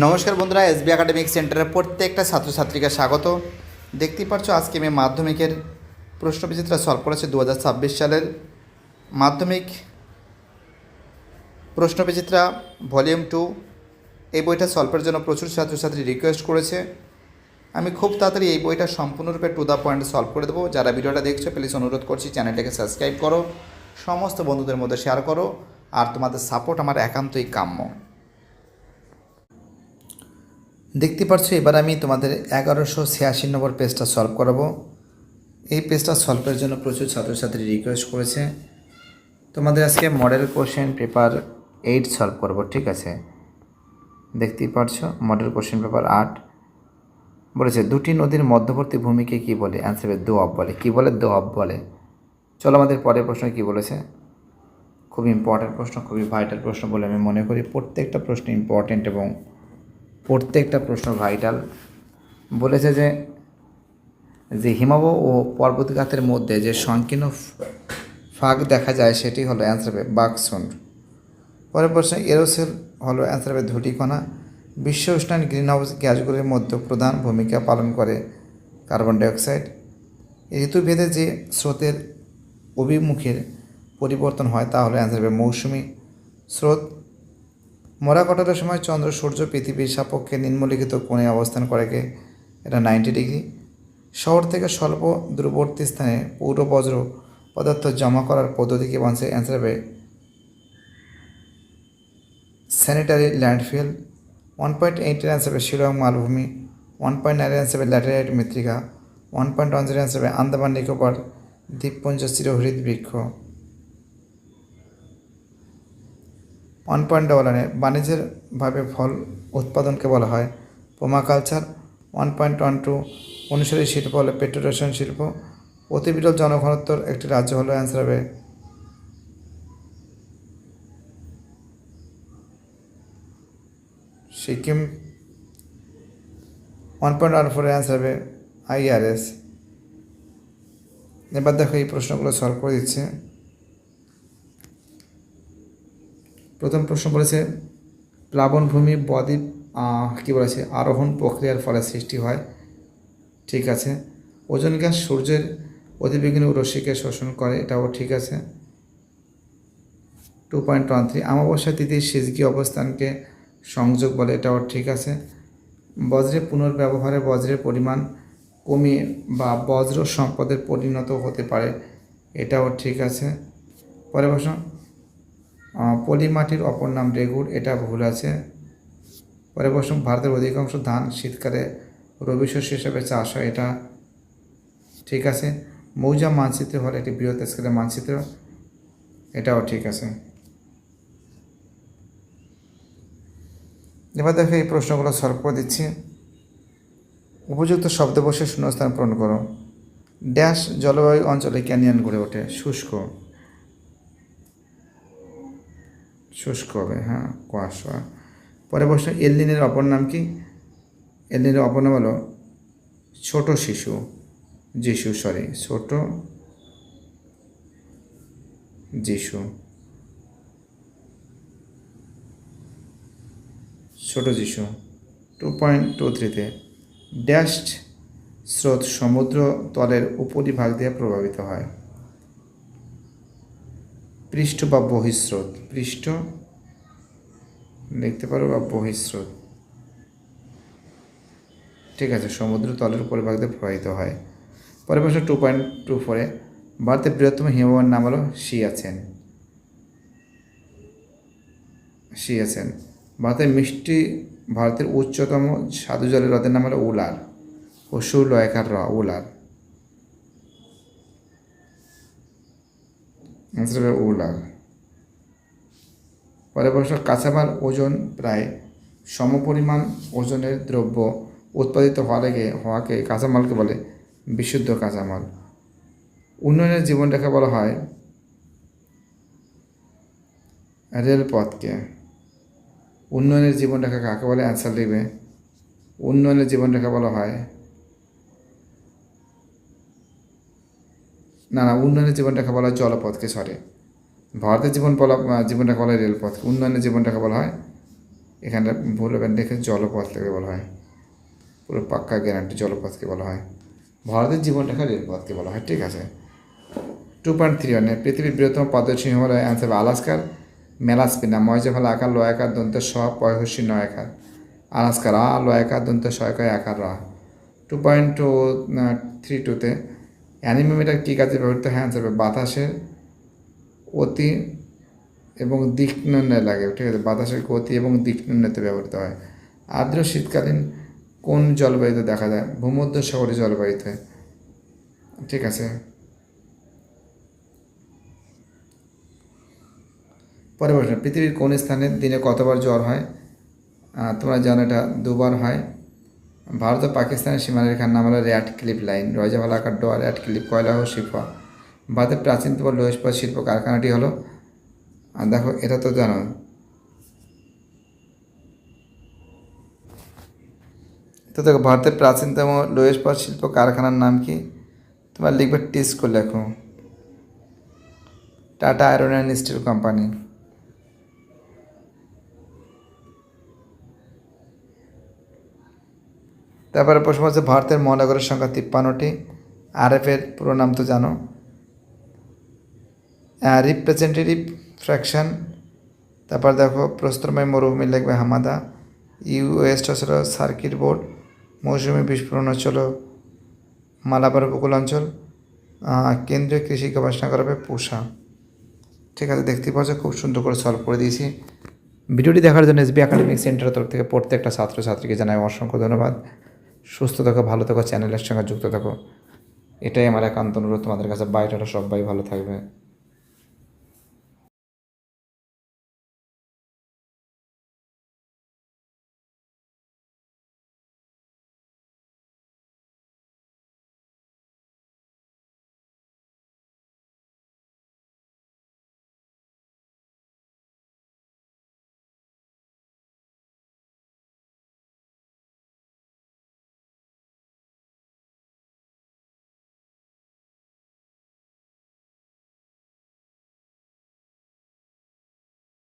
নমস্কার বন্ধুরা, SB academic সেন্টারের প্রত্যেকটা ছাত্রছাত্রীকে স্বাগত। দেখতেই পাচ্ছ আজকে আমি মাধ্যমিকের প্রশ্নবিচিত্রা সলভ করেছে দু হাজার ছাব্বিশ সালের মাধ্যমিক প্রশ্নবিচিত্রা ভলিউম টু এই বইটা সলভের জন্য প্রচুর ছাত্রছাত্রী রিকোয়েস্ট করেছে। আমি খুব তাড়াতাড়ি এই বইটা সম্পূর্ণরূপে টু দ্য পয়েন্ট সলভ করে দেবো। যারা ভিডিওটা দেখছ প্লিজ অনুরোধ করছি, চ্যানেলটাকে সাবস্ক্রাইব করো। সমস্ত বন্ধুদের মধ্যে শেয়ার করো। আর তোমাদের সাপোর্ট আমার একান্তই কাম্য। দেখতে পাচ্ছ এবার আমি তোমাদের এগারোশো ছিয়াশি নম্বর পেজটা সলভ করাবো। এই পেজটা সলভের জন্য প্রচুর ছাত্রছাত্রী রিকোয়েস্ট করেছে। তোমাদের আজকে model question paper eight solve করব, ঠিক আছে? দেখতেই পারছ মডেল কোশ্চেন পেপার আট। বলেছে, দুটি নদীর মধ্যবর্তী ভূমিকে কি বলে? অ্যান্সার হবে দো অফ বলে। কি বলে? দো অফ বলে। চলো আমাদের পরের প্রশ্ন কি বলেছে? খুব ইম্পর্ট্যান্ট প্রশ্ন, খুবই ভাইটাল প্রশ্ন বলে আমি মনে করি। প্রত্যেকটা প্রশ্ন ইম্পর্ট্যান্ট এবং প্রত্যেকটা প্রশ্ন ভাইটাল বলেছে যে যে হিমাব ও পর্বতগাতের মধ্যে যে সংকীর্ণ ফাঁক দেখা যায়, সেটি হলো অ্যান্সার হবে বাকসুন্ড পরের প্রশ্ন, এরোসেল হলো অ্যান্সার হবে ধূলিকণা। বিশ্ব উষ্ণায়ন গ্রিন হাউস গ্যাসগুলির মধ্যে প্রধান ভূমিকা পালন করে কার্বন ডাইঅক্সাইড ঋতুভেদে যে স্রোতের অভিমুখের পরিবর্তন হয়, তা হলো অ্যান্সার হবে মৌসুমি স্রোত। মরা কটার সময় চন্দ্র, সূর্য, পৃথিবীর সাপক্ষে নিম্নলিখিত কোণে অবস্থান করে কে? এটা নাইনটি ডিগ্রি শহর থেকে স্বল্প দূরবর্তী স্থানে পৌর বজ্র পদার্থ জমা করার পদ্ধতিকে বলছে? অ্যান্সার হবে স্যানিটারি ল্যান্ডফিল ওয়ান পয়েন্ট এইটের অ্যান্সার হবে শিলং মালভূমি। ওয়ান পয়েন্ট নাইনের অ্যান্সার হবে ল্যাটেরাইট মৃত্তিকা। One point one zero answer হবে আন্দামান নিকোবর। দ্বীপপুঞ্জ চিরহরিত বৃক্ষ। ওয়ান পয়েন্ট ডবল ওয়ানে বাণিজ্যভাবে ফল উৎপাদনকে বলা হয়। পোমা culture one point one two অনুসারী শিল্প হলো পেট্রোরেশন শিল্প। অতি বিরল জনঘনত্বর একটি রাজ্য হলো অ্যান্সার হবে। সিকিম ওয়ান পয়েন্ট ওয়ান ফোরের অ্যান্সার হবে আইআরএস এবার দেখো এই প্রশ্নগুলো সলভ করে দিচ্ছে। প্রথম প্রশ্ন বলেছে, প্লাবনভূমি বদ্বীপ কী বলেছে, আরোহণ প্রক্রিয়ার ফলে সৃষ্টি হয়। ঠিক আছে। ওজন গ্যাস সূর্যের অতিবেগুনি রশ্মিকে শোষণ করে, এটাও ঠিক আছে। টু পয়েন্ট ওয়ান থ্রি অমাবস্যা তিথির সিজকি অবস্থানকে সংযোগ বলে, এটাও ঠিক আছে। বজ্রের পুনর্ব্যবহারে বজ্রের পরিমাণ কমিয়ে বা বজ্র সম্পদের পরিণত হতে পারে, এটাও ঠিক আছে। পরে প্রশ্ন পলিমাটির অপর নাম রেগুড় এটা ভুল আছে। পরে প্রশ্ন, ভারতের অধিকাংশ ধান শীতকালে রবি শস্য হিসেবে চাষ হয়, এটা ঠিক আছে। মৌজা মানচিত্র হল একটি বৃহৎ স্কেলের মানচিত্র, এটাও ঠিক আছে। এবার দেখো এই প্রশ্নগুলো সলভ করে দিচ্ছি। উপযুক্ত শব্দ বসে শূন্যস্থান পূরণ করো। ড্যাশ জলবায়ু অঞ্চলে ক্যানিয়ন গড়ে ওঠে, শুষ্ক। শুষ্ক হবে হ্যাঁ কুয়াশা পরে প্রশ্ন, এলনিনের অপর নাম কি? এলনিনের অপর নাম হলো ছোট শিশু, যিশু সরি ছোট যিশু। ছোট যিশু টু পয়েন্ট টু থ্রিতে ড্যাশড স্রোত সমুদ্র তলের উপরিভাগ দিয়ে প্রভাবিত হয়। পৃষ্ঠ বা বহিঃস্রোত। পৃষ্ঠ, দেখতে পারো, বা বহিঃস্রোত। ঠিক আছে, সমুদ্র তলের উপরিভাগ দিয়ে প্রবাহিত হয়। পরের প্রশ্ন টু পয়েন্ট টু ফোরে ভারতের বৃহত্তম হিমবাহের নাম হলো সিয়াচেন। সিয়াচেন। ভারতের মিষ্টি, ভারতের উচ্চতম সাধু জলের হ্রদের নাম হলো উলার পশু লয়কার র, উলার। অ্যান্সার হবে উলার পরে প্রশ্ন, কাঁচামাল ওজন প্রায় সমপরিমাণ ওজনের দ্রব্য উৎপাদিত হওয়া লেগে, হওয়াকে কাঁচামালকে বলে বিশুদ্ধ কাঁচামাল। উন্নয়নের জীবনরেখা বলা হয় রেলপথকে। উন্নয়নের জীবনরেখা কাকে বলে? অ্যান্সার লিখবে, উন্নয়নের জীবনরেখা বলা হয় না না, উন্নয়নের জীবনরেখা বলা হয় জলপথকে সরে ভারতের জীবন বলা জীবনরেখা বলা হয় রেলপথ। উন্নয়নের জীবনরেখা বলা হয় এখানে ভুল হবে দেখে জলপথ থেকে বলা হয়। পুরো পাক্কা গ্যারান্টি জলপথকে বলা হয়। ভারতের জীবনরেখা রেলপথকে বলা হয়, ঠিক আছে? টু পয়েন্ট থ্রি ওয়ানে পৃথিবীর বৃহত্তম পদ্মসী হিমালয় অ্যান্সার হবে আলাস্কার মেলাস্পিনা ময়জাফালা, আকার লয়াকার দন্ত, স, পয়হসী নয়াকার আলাস্কার আ লয়াকার দন্ত সয়কার আকার রা। টু পয়েন্ট টু থ্রি টুতে অ্যানিমোমিটার কী কাজে ব্যবহৃত? হয় অ্যান্সার হবে বাতাসের অতি এবং দিক নির্ণয় লাগে, ঠিক আছে? বাতাসের গতি এবং দিক নির্ণয়তে ব্যবহৃত হয়। আর্দ্র শীতকালীন কোন জলবায়ুতে দেখা যায়? ভূমধ্য সাগরীয় জলবায়ুতে। ঠিক আছে। পরে প্রশ্ন, পৃথিবীর কোন স্থানে দিনে কতবার জ্বর হয়? তোমরা জানো এটা, দুবার হয়। ভারত ও পাকিস্তানের সীমারেখার নাম হলো র্যাট ক্লিপ লাইন রয়জাভালা আকার ডোয়া র্যাট ক্লিপ, কয়লা ও শিল্পা ভারতের প্রাচীনতম লোহস্পত শিল্প কারখানাটি হলো, আর দেখো, এটা তো জানো। তো দেখো, ভারতের প্রাচীনতম লোহস্পত শিল্প কারখানার নাম কি? তোমার লিখবে টিস্কো লেখো। Tata iron and steel company. তারপরে প্রশ্ন হচ্ছে, ভারতের মহানগরের সংখ্যা তিপ্পান্নটি। আরএফের পুরো নাম তো জানো। রিপ্রেজেন্টেটিভ ফ্র্যাকশন তারপর দেখো, প্রস্তরময় মরুভূমি লিখবে হামাদা। ইউ ওয়েস্ট হচ্ছিল সার্কিট বোর্ড মৌসুমি বিস্ফোরণ হচ্ছিল মালাবার উপকূল অঞ্চল। কেন্দ্রীয় কৃষি গবেষণা করবে পোষা। ঠিক আছে, দেখতে পাচ্ছ, খুব সুন্দর করে সলভ করে দিয়েছি। ভিডিওটি দেখার জন্য এসবি একাডেমিক সেন্টারের তরফ থেকে প্রত্যেকটা ছাত্রছাত্রীকে জানাই অসংখ্য ধন্যবাদ। সুস্থ থাকো, ভালো থাকো, চ্যানেলের সঙ্গে যুক্ত থাকো। এটাই আমার একান্ত অনুরোধ তোমাদের কাছে। বাইরেটা সবাই ভালো থাকবে।